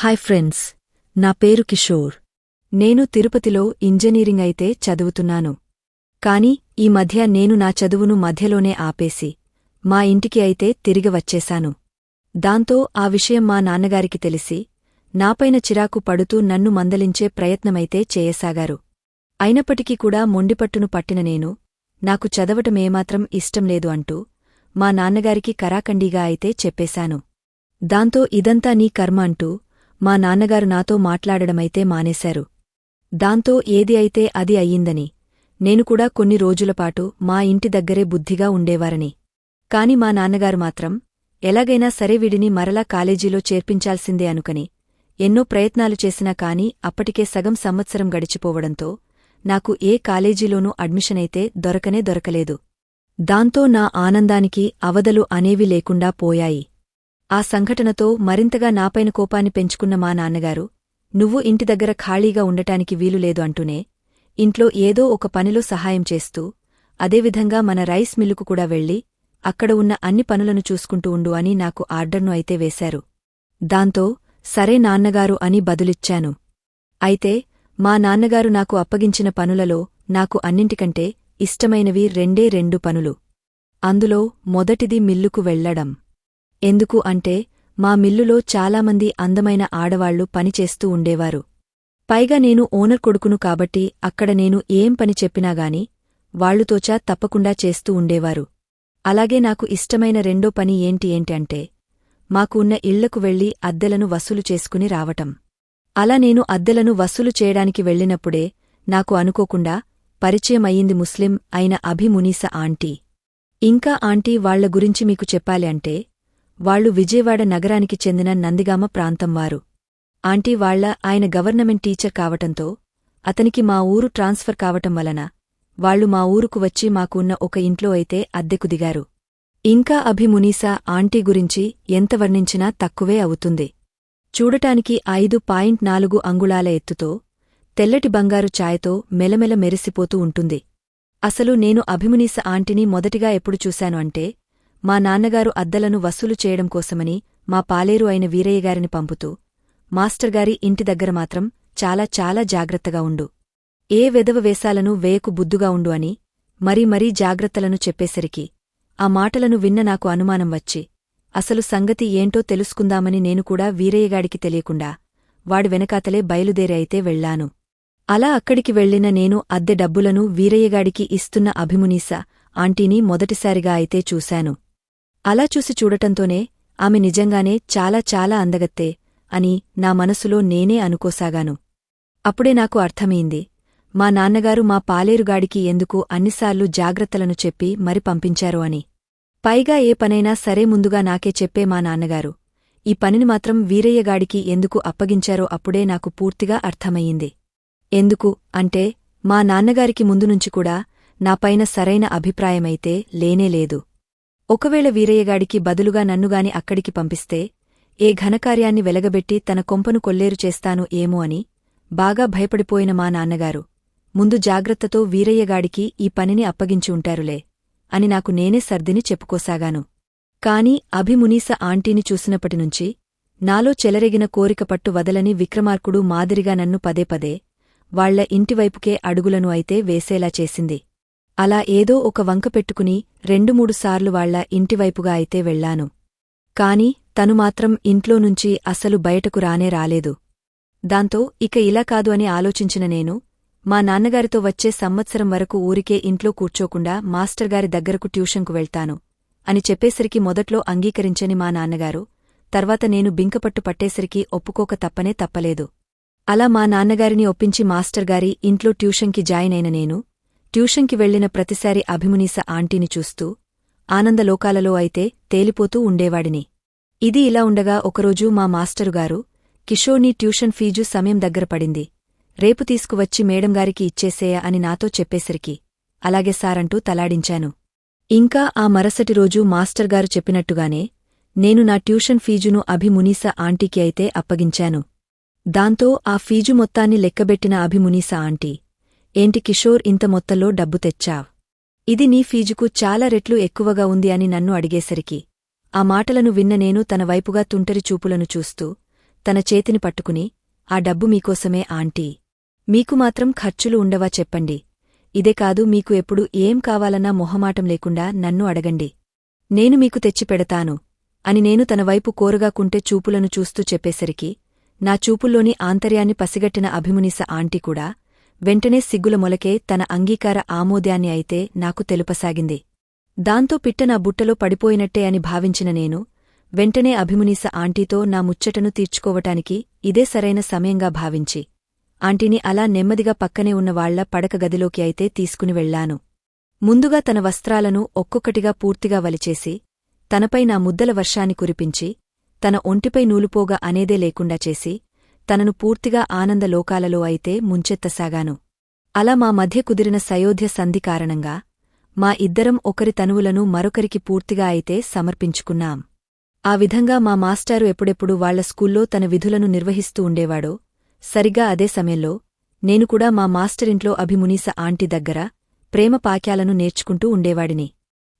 Hi friends నా పేరు కిషోర్. నేను తిరుపతిలో ఇంజనీరింగ్ అయితే చదువుతున్నాను. కాని ఈ మధ్య నేను నా చదువును మధ్యలోనే ఆపేసి మా ఇంటికి అయితే తిరిగి వచ్చేశాను. దాంతో ఆ విషయం మా నాన్నగారికి తెలిసి నాపైన చిరాకు పడుతూ నన్ను మందలించే ప్రయత్నమైతే చేయసాగారు. అయినప్పటికీ కూడా మొండిపట్టును పట్టిన నేను నాకు చదవటమేమాత్రం ఇష్టం లేదు అంటూ మా నాన్నగారికి కరాకండీగా అయితే చెప్పేశాను. దాంతో ఇదంతా నీ కర్మ అంటూ మా నాన్నగారు నాతో మాట్లాడడమైతే మానేశారు. దాంతో ఏది అయితే అది అయ్యిందని. నేను కూడా కొన్ని రోజులపాటు మా ఇంటి దగ్గరే బుద్ధిగా ఉండేవారని. కాని మా నాన్నగారు మాత్రం ఎలాగైనా సరే వీడిని మరలా కాలేజీలో చేర్పించాల్సిందే అనుకని ఎన్నో ప్రయత్నాలు చేసినా కాని అప్పటికే సగం సంవత్సరం గడిచిపోవడంతో నాకు ఏ కాలేజీలోనూ అడ్మిషనైతే దొరకనే దొరకలేదు. దాంతో నా ఆనందానికి అవధలు అనేవి లేకుండా పోయాయి. ఆ సంఘటనతో మరింతగా నాపైన కోపాన్ని పెంచుకున్న మా నాన్నగారు నువ్వు ఇంటి దగ్గర ఖాళీగా ఉండటానికి వీలులేదు అంటూనే ఇంట్లో ఏదో ఒక పనిలో సహాయం చేస్తూ అదేవిధంగా మన రైస్ మిల్లుకు కూడా వెళ్ళి అక్కడ ఉన్న అన్ని పనులను చూసుకుంటూ ఉండు అని నాకు ఆర్డర్ను అయితే వేశారు. దాంతో సరే నాన్నగారు అని బదులిచ్చాను. అయితే మా నాన్నగారు నాకు అప్పగించిన పనులలో నాకు అన్నింటికంటే ఇష్టమైనవి రెండే రెండు పనులు. అందులో మొదటిది మిల్లుకు వెళ్ళడం ఎందుకు అంటే మా మిల్లులో చాలామంది అందమైన ఆడవాళ్ళు పనిచేస్తూ ఉండేవారు. పైగా నేను ఓనర్ కొడుకును కాబట్టి అక్కడ నేను ఏం పని చెప్పినాగాని వాళ్ళుతోచా తప్పకుండా చేస్తూ ఉండేవారు. అలాగే నాకు ఇష్టమైన రెండో పని ఏంటి ఏంటి అంటే మాకు ఉన్న ఇళ్ళకు వెళ్ళి అద్దెలను వసూలు చేసుకుని రావటం. అలా నేను అద్దెలను వసూలు చేయడానికి వెళ్ళినప్పుడే నాకు అనుకోకుండా పరిచయం అయ్యింది ముస్లిం అయిన అభిమునీస ఆంటీ. ఇంకా ఆంటీ వాళ్ళ గురించి మీకు చెప్పాలి అంటే వాళ్ళు విజయవాడ నగరానికి చెందిన నందిగామ ప్రాంతం వారు. ఆంటీ వాళ్ళ ఆయన గవర్నమెంట్ టీచర్ కావటంతో అతనికి మా ఊరు ట్రాన్స్ఫర్ కావటం వలన వాళ్ళు మా ఊరుకు వచ్చి మాకున్న ఒక ఇంట్లో అయితే అద్దెకు దిగారు. ఇంకా అభిమునీసా ఆంటీ గురించి ఎంత వర్ణించినా తక్కువే అవుతుంది. చూడటానికి ఐదు పాయింట్ నాలుగు అంగుళాల ఎత్తుతో తెల్లటి బంగారు ఛాయతో మెలమెల మెరిసిపోతూ ఉంటుంది. అసలు నేను అభిమునీస ఆంటీని మొదటిగా ఎప్పుడు చూశాను అంటే మా నాన్నగారు అద్దలను వసూలు చేయడం కోసమని మా పాలేరు అయిన వీరయ్యగారిని పంపుతూ మాస్టర్గారి ఇంటి దగ్గర మాత్రం చాలా చాలా జాగ్రత్తగా ఉండు. ఏ వెదవ వేషాలను వేయకు బుద్దుగా ఉండు అని మరీ మరీ జాగ్రత్తలను చెప్పేసరికి ఆ మాటలను విన్న నాకు అనుమానం వచ్చి అసలు సంగతి ఏంటో తెలుసుకుందామని నేను కూడా వీరయ్యగాడికి తెలియకుండా వాడి వెనకాతలే బయలుదేరి అయితే వెళ్ళాను అలా అక్కడికి వెళ్ళిన నేను అద్దె డబ్బులను వీరయ్యగాడికి ఇస్తున్న అభిమునీస ఆంటీని మొదటిసారిగా అయితే చూశాను. అలా చూసి చూడటంతోనే ఆమె నిజంగానే చాలా చాలా అందగత్తే అని నా మనసులో నేనే అనుకోసాగాను. అప్పుడే నాకు అర్థమైంది. మా నాన్నగారు మా పాలేరుగాడికి ఎందుకు అన్నిసార్లు జాగ్రత్తలను చెప్పి మరి పంపించారు అని. పైగా ఏ పనైనా సరే ముందుగా నాకే చెప్పే మా నాన్నగారు. ఈ పనిని మాత్రం వీరయ్యగాడికి ఎందుకు అప్పగించారో అప్పుడే నాకు పూర్తిగా అర్థమయ్యింది. ఎందుకు అంటే మా నాన్నగారికి ముందునుంచి కూడా నాపైన సరైన అభిప్రాయమైతే లేనేలేదు ఒకవేళ వీరయ్యగాడికి బదులుగా నన్నుగాని అక్కడికి పంపిస్తే ఏ ఘనకార్యాన్ని వెలగబెట్టి తన కొంపను కొల్లేరు చేస్తాను ఏమో అని బాగా భయపడిపోయిన మా నాన్నగారు. ముందు జాగ్రత్తతో వీరయ్యగాడికి ఈ పనిని అప్పగించి ఉంటారులే అని నాకు నేనే సర్దిని చెప్పుకోసాగాను. కాని అభిమునీస ఆంటీని చూసినప్పటినుంచి నాలో చెలరెగిన కోరిక పట్టు వదలని విక్రమార్కుడు మాదిరిగా నన్ను పదే పదే వాళ్ళ ఇంటివైపుకే అడుగులను అయితే వేసేలా చేసింది. అలా ఏదో ఒక వంక పెట్టుకుని రెండు మూడు సార్లు వాళ్ళ ఇంటివైపుగా అయితే వెళ్ళాను కాని తను మాత్రం ఇంట్లోనుంచి అసలు బయటకు రానే రాలేదు. దాంతో ఇక ఇలా కాదు అని ఆలోచించిన నేను మా నాన్నగారితో వచ్చే సంవత్సరం వరకు ఊరికే ఇంట్లో కూర్చోకుండా మాస్టర్గారి దగ్గరకు ట్యూషన్కు వెళ్తాను అని చెప్పేసరికి మొదట్లో అంగీకరించని మా నాన్నగారు తర్వాత నేను బింకపట్టు పట్టేసరికి ఒప్పుకోక తప్పనే తప్పలేదు. అలా మా నాన్నగారిని ఒప్పించి మాస్టర్గారి ఇంట్లో ట్యూషన్కి జాయిన్ అయిన నేను ట్యూషన్కి వెళ్ళిన ప్రతిసారి అభిమునీస ఆంటీని చూస్తూ ఆనందలోకాలలో అయితే తేలిపోతూ ఉండేవాడిని. ఇది ఇలా ఉండగా ఒకరోజు మా మాస్టరుగారు కిషోర్ని ట్యూషన్ ఫీజు సమయం దగ్గర పడింది. రేపు తీసుకువచ్చి మేడంగారికి ఇచ్చేసేయ అని నాతో చెప్పేసరికి అలాగే సారంటూ తలాడించాను. ఇంకా ఆ మరసటి రోజు మాస్టర్గారు చెప్పినట్టుగానే నేను నా ట్యూషన్ ఫీజును అభిమునీస ఆంటీకి అయితే అప్పగించాను. దాంతో ఆ ఫీజు మొత్తాన్ని లెక్కబెట్టిన అభిమునీస ఆంటీ ఏంటి కిషోర్ ఇంత మొత్తంలో డబ్బు తెచ్చావ్? ఇది నీ ఫీజుకు చాలా రెట్లు ఎక్కువగా ఉంది అని నన్ను అడిగేసరికి ఆ మాటలను విన్న నేను తన వైపుగా తుంటరి చూపులను చూస్తూ తన చేతిని పట్టుకుని ఆ డబ్బు మీకోసమే ఆంటీ. మీకు మాత్రం ఖర్చులు ఉండవా చెప్పండి. ఇదే కాదు మీకు ఎప్పుడు ఏం కావాలన్నా మొహమాటం లేకుండా నన్ను అడగండి. నేను మీకు తెచ్చిపెడతాను అని నేను తన వైపు కోరగా కుంటే చూపులను చూస్తూ చెప్పేసరికి నా చూపుల్లోని ఆంతర్యాన్ని పసిగట్టిన అభిమునిస ఆంటీ కూడా వెంటనే సిగ్గుల మొలకే తన అంగీకార ఆమోద్యాన్ని అయితే నాకు తెలుపసాగింది. దాంతో పిట్ట నా బుట్టలో పడిపోయినట్టే అని భావించిన నేను వెంటనే అభిమునీస ఆంటీతో నా ముచ్చటను తీర్చుకోవటానికి ఇదే సరైన సమయంగా భావించి ఆంటీని అలా నెమ్మదిగా పక్కనే ఉన్నవాళ్ళ పడకగదిలోకి పడక గదిలోకి అయితే తీసుకుని వెళ్ళాను ముందుగా తన వస్త్రాలను ఒక్కొక్కటిగా పూర్తిగా వలిచేసి తనపై నా ముద్దల వర్షాన్ని కురిపించి తన ఒంటిపై నూలుపోగా అనేదే లేకుండా చేసి తనను పూర్తిగా ఆనందలోకాలలో అయితే ముంచెత్తసాగాను. అలా మా మధ్య కుదిరిన సయోధ్య సంధి కారణంగా మా ఇద్దరం ఒకరి తనువులను మరొకరికి పూర్తిగా అయితే సమర్పించుకున్నాం. ఆ విధంగా మా మాస్టారు ఎప్పుడెప్పుడు వాళ్ళ స్కూల్లో తన విధులను నిర్వహిస్తూ ఉండేవాడో సరిగా అదే సమయంలో నేను కూడా మా మాస్టరింట్లో అభిమునీస ఆంటీ దగ్గర ప్రేమ పాక్యాలను నేర్చుకుంటూ ఉండేవాడిని.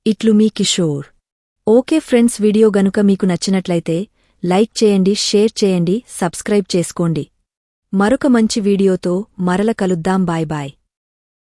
ఇట్లు మీ కిషోర్. ఓకే ఫ్రెండ్స్ వీడియో గనుక మీకు నచ్చినట్లయితే లైక్ చేయండి షేర్ చేయండి సబ్స్క్రైబ్ చేసుకోండి. మరొక మంచి వీడియోతో మరల కలుద్దాం. Bye bye.